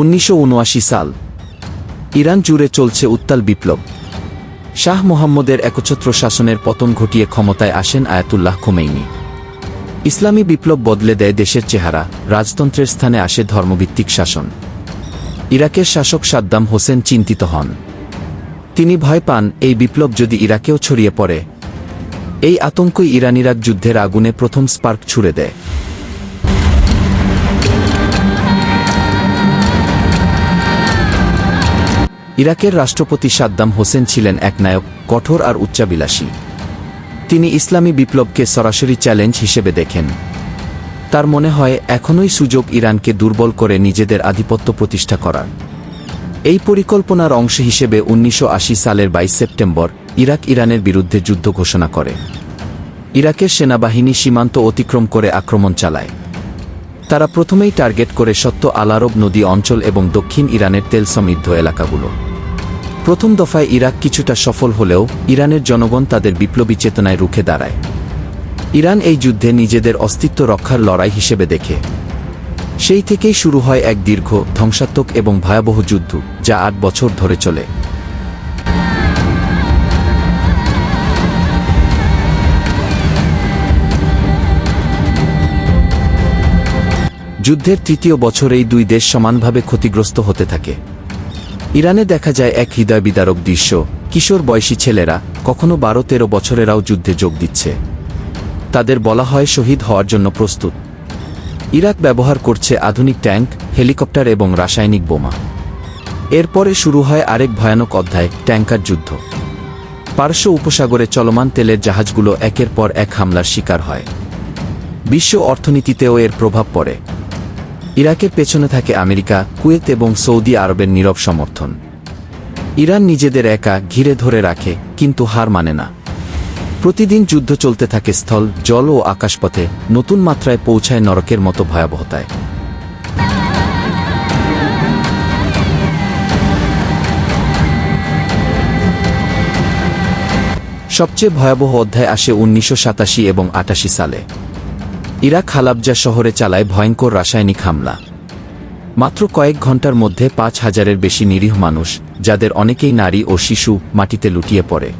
উনিশশো উনআশি সাল। ইরান জুড়ে চলছে উত্তাল বিপ্লব। শাহ মোহাম্মদের একচ্ছত্র শাসনের পতন ঘটিয়ে ক্ষমতায় আসেন আয়াতুল্লাহ খোমেইনি। ইসলামী বিপ্লব বদলে দেয় দেশের চেহারা, রাজতন্ত্রের স্থানে আসে ধর্মভিত্তিক শাসন। ইরাকের শাসক সাদ্দাম হোসেন চিন্তিত হন। তিনি ভয় পান, এই বিপ্লব যদি ইরাকেও ছড়িয়ে পড়ে, এই আতঙ্কই ইরান ইরাক যুদ্ধের আগুনে প্রথম স্পার্ক ছুড়ে দেয়। ইরাকের রাষ্ট্রপতি সাদ্দাম হোসেন ছিলেন এক নায়ক, কঠোর আর উচ্চাবিলাসী তিনি ইসলামী বিপ্লবকে সরাসরি চ্যালেঞ্জ হিসেবে দেখেন। তার মনে হয়, এখনই সুযোগ ইরানকে দুর্বল করে নিজেদের আধিপত্য প্রতিষ্ঠা করার। এই পরিকল্পনার অংশ হিসেবে উনিশশো আশি সালের বাইশ সেপ্টেম্বর ইরাক ইরানের বিরুদ্ধে যুদ্ধ ঘোষণা করে। ইরাকের সেনাবাহিনী সীমান্ত অতিক্রম করে আক্রমণ চালায়। তারা প্রথমেই টার্গেট করে সত্য আলারব নদী অঞ্চল এবং দক্ষিণ ইরানের তেল সমৃদ্ধ এলাকাগুলো। প্রথম দফায় ইরাক কিছুটা সফল হলেও ইরানের জনগণ তাদের বিপ্লবী চেতনায় রুখে দাঁড়ায়। ইরান এই যুদ্ধে নিজেদের অস্তিত্ব রক্ষার লড়াই হিসেবে দেখে। সেই থেকেই শুরু হয় এক দীর্ঘ, ধ্বংসাত্মক এবং ভয়াবহ যুদ্ধ, যা আট বছর ধরে চলে। যুদ্ধের তৃতীয় বছর এই দুই দেশ সমানভাবে ক্ষতিগ্রস্ত হতে থাকে। ইরানে দেখা যায় এক হৃদয় বিদারক দৃশ্য, কিশোর বয়সী ছেলেরা কখনো বারো তেরো বছরেরাও যুদ্ধে যোগ দিচ্ছে। তাদের বলা হয় শহীদ হওয়ার জন্য প্রস্তুত। ইরাক ব্যবহার করছে আধুনিক ট্যাঙ্ক, হেলিকপ্টার এবং রাসায়নিক বোমা। এরপরে শুরু হয় আরেক ভয়ানক অধ্যায়, ট্যাঙ্কার যুদ্ধ। পার্শ্ব উপসাগরে চলমান তেলের জাহাজগুলো একের পর এক হামলার শিকার হয়। বিশ্ব অর্থনীতিতেও এর প্রভাব পড়ে। ইরাকের পেছনে থাকে আমেরিকা, কুয়েত এবং সৌদি আরবের নীরব সমর্থন। ইরান নিজেদের একা ঘিরে ধরে রাখে, কিন্তু হার মানে না। প্রতিদিন যুদ্ধ চলতে থাকে স্থল, জল ও আকাশপথে, নতুন মাত্রায় পৌঁছায় নরকের মতো ভয়াবহতায়। সবচেয়ে ভয়াবহ অধ্যায় আসে উনিশশো সাতাশি এবং আটাশি সালে। ইরাক হালাবজা শহরে চালায় ভয়ঙ্কর রাসায়নিক হামলা। মাত্র কয়েক ঘণ্টার মধ্যে পাঁচ হাজারের বেশি নিরীহ মানুষ, যাদের অনেকেই নারী ও শিশু, মাটিতে লুটিয়ে পড়ে।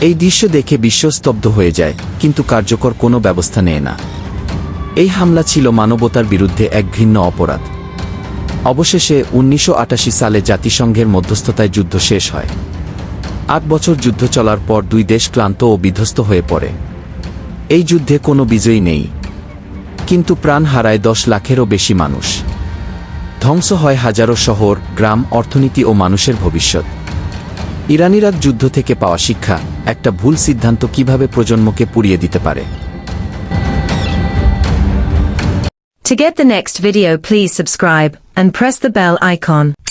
এই দৃশ্য দেখে বিশ্ব স্তব্ধ হয়ে যায়, কিন্তু কার্যকর কোনো ব্যবস্থা নেয় না। এই হামলা ছিল মানবতার বিরুদ্ধে এক ঘৃণ্য অপরাধ। অবশেষে উনিশশো আটাশি সালে জাতিসংঘের মধ্যস্থতায় যুদ্ধ শেষ হয়। আট বছর যুদ্ধ চলার পর দুই দেশ ক্লান্ত ও বিধ্বস্ত হয়ে পড়ে। এই যুদ্ধে কোনো বিজয়ী নেই। কিন্তু প্রাণ হারায় দশ লাখেরও বেশি মানুষ। ধ্বংস হয় হাজারো শহর, গ্রাম, অর্থনীতি ও মানুষের ভবিষ্যৎ। ইরানিরাক যুদ্ধ থেকে পাওয়া শিক্ষা, একটা ভুল সিদ্ধান্ত কীভাবে প্রজন্মকে পুড়িয়ে দিতে পারে? To get the next video, please subscribe and press the bell icon.